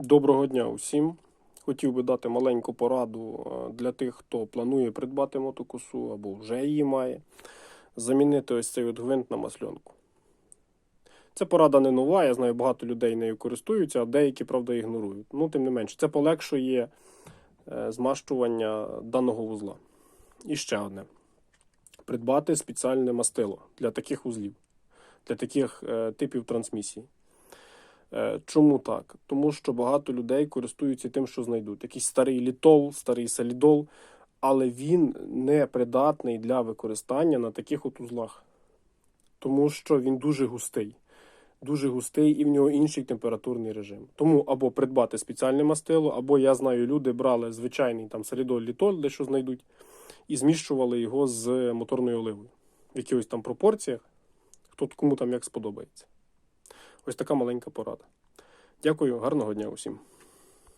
Доброго дня усім. Хотів би дати маленьку пораду е, для тих, хто планує придбати мотокосу або вже її має. Замінити ось цей от гвинт на масленку. Це порада не нова, я знаю, багато людей нею користуються, а деякі, правда, ігнорують. Ну, тим не менше, це полегшує е, змащування даного вузла. І ще одне: придбати спеціальне мастило для таких вузлів, для таких е, типів трансмісії. Е, Чому так? Тому що багато людей користуються тим, що знайдуть. Якийсь старий літол, старий солідол, але він не придатний для використання на таких от узлах. Тому що він дуже густий. Дуже густий і в нього інший температурний режим. Тому або придбати спеціальне мастило, або я знаю, люди брали звичайний там солідол літол, де що знайдуть, і зміщували його з моторною оливою в якихось там пропорціях. Хто кому там як сподобається. Ось така маленька порада. Дякую, гарного дня усім.